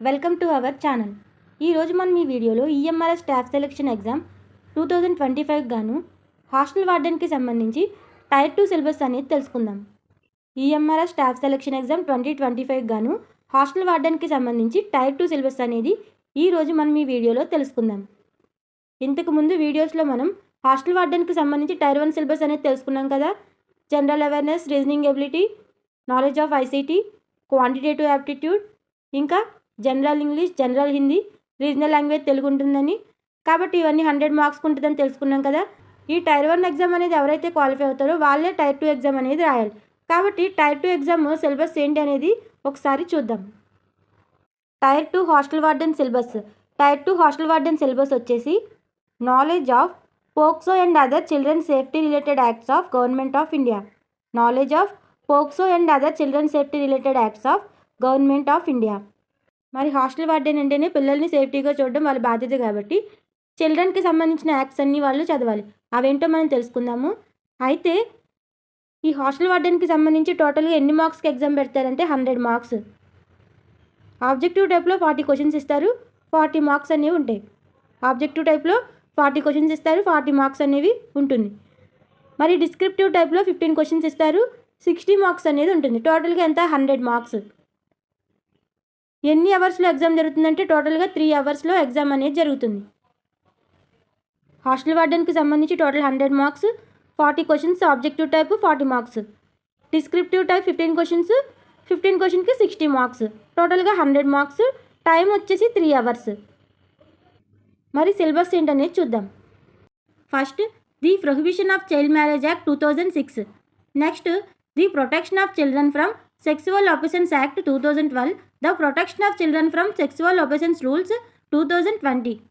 Welcome to our channel. ఈరోజు మనం ఈ వీడియోలో EMRS staff selection exam two thousand twenty five గాను హాస్టల్ వార్డెన్కి సంబంధించి టైర్ టూ సిలబస్ అనేది తెలుసుకుందాం. EMRS staff selection exam twenty twenty five గాను హాస్టల్ వార్డెన్కి సంబంధించి టైర్ టూ సిలబస్ అనేది ఈ రోజు మనం ఈ వీడియోలో తెలుసుకుందాం. ఇంతకుముందు వీడియోస్లో మనం హాస్టల్ వార్డెన్కి సంబంధించి టైర్ వన్ సిలబస్ అనేది తెలుసుకున్నాం కదా? General awareness reasoning ability knowledge of ICT quantitative aptitude ఇంకా general English general Hindi regional language Telugu ఉంటుందని కాబట్టి ఇవన్నీ హండ్రెడ్ మార్క్స్ ఉంటుందని తెలుసుకున్నాం కదా. ఈ టైర్ వన్ ఎగ్జామ్ అనేది ఎవరైతే క్వాలిఫై అవుతారో వాళ్ళే టైర్ టూ ఎగ్జామ్ అనేది రాయాలి. కాబట్టి టైర్ టూ ఎగ్జామ్ సిలబస్ ఏంటి అనేది ఒకసారి చూద్దాం. Tier two hostel warden syllabus. Tier two hostel warden syllabus వచ్చేసి knowledge of POCSO and other children safety related acts of government of India. Knowledge of POCSO and other children safety related acts of government of India. మరి hostel warden అంటేనే పిల్లల్ని సేఫ్టీగా చూడడం వాళ్ళ బాధ్యత కాబట్టి చిల్డ్రన్కి సంబంధించిన యాక్ట్స్ అన్నీ వాళ్ళు చదవాలి. అవేంటో మనం తెలుసుకుందాము. అయితే ఈ హాస్టల్ వార్డెన్కి సంబంధించి టోటల్గా ఎన్ని మార్క్స్కి ఎగ్జామ్ పెడతారంటే హండ్రెడ్ మార్క్స్. ఆబ్జెక్టివ్ టైప్లో ఫార్టీ క్వశ్చన్స్ ఇస్తారు. ఫార్టీ మార్క్స్ అనేవి ఉంటాయి. ఆబ్జెక్టివ్ టైప్లో ఫార్టీ క్వశ్చన్స్ ఇస్తారు. ఫార్టీ మార్క్స్ అనేవి ఉంటుంది. మరి డిస్క్రిప్టివ్ టైప్లో ఫిఫ్టీన్ క్వశ్చన్స్ ఇస్తారు. సిక్స్టీ మార్క్స్ అనేది ఉంటుంది. టోటల్గా ఎంత? Hundred marks. ఎన్ని అవర్స్లో ఎగ్జామ్ జరుగుతుందంటే టోటల్గా త్రీ అవర్స్లో ఎగ్జామ్ అనేది జరుగుతుంది. హాస్టల్ వార్డెన్కి సంబంధించి total hundred marks forty questions objective type forty marks descriptive type fifteen questions fifteen క్వశ్చన్కి సిక్స్టీ మార్క్స్ టోటల్గా హండ్రెడ్ మార్క్స్ టైం వచ్చేసి త్రీ అవర్స్. మరి సిలబస్ ఏంటనేది చూద్దాం. First the prohibition of child marriage act two thousand six. Next the protection of children from Sexual Oppositions Act 2012, the Protection of Children from Sexual Oppositions Rules 2020.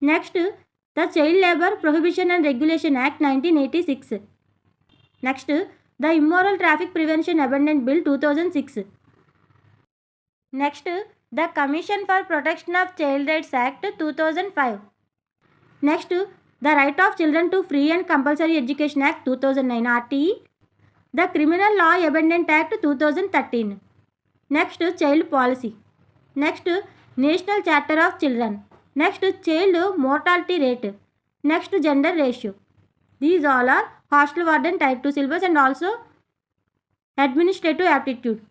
Next, the Child Labour Prohibition and Regulation Act 1986. Next, the Immoral Traffic Prevention Abandoned Bill 2006. Next, the Commission for Protection of Child Rights Act 2005. Next, the Right of Children to Free and Compulsory Education Act 2009 RTE the Criminal Law Amendment Act 2013. Next, child policy. Next, National Charter of Children. Next, child mortality rate. Next, gender ratio. These all are hostel warden type 2 syllabus and also administrative aptitude.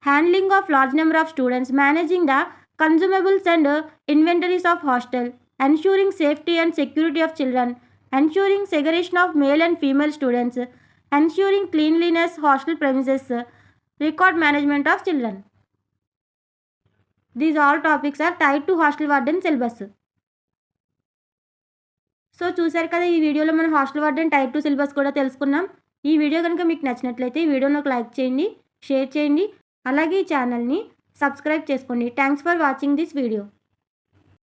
Handling of large number of students, managing the consumables and inventories of hostel, ensuring safety and security of children, ensuring segregation of male and female students, ensuring cleanliness hostel premises record management of children these all topics are tied to hostel warden syllabus so చూశారు కదా ఈ వీడియోలో మనం hostel warden type two syllabus కూడా తెలుసుకున్నాం. ఈ video కనుక మీకు నచ్చినట్లయితే ఈ వీడియోని ఒక లైక్ చేయండి షేర్ చేయండి. అలాగే ఈ ఛానల్ని సబ్స్క్రైబ్ చేసుకోండి. Thanks for watching this video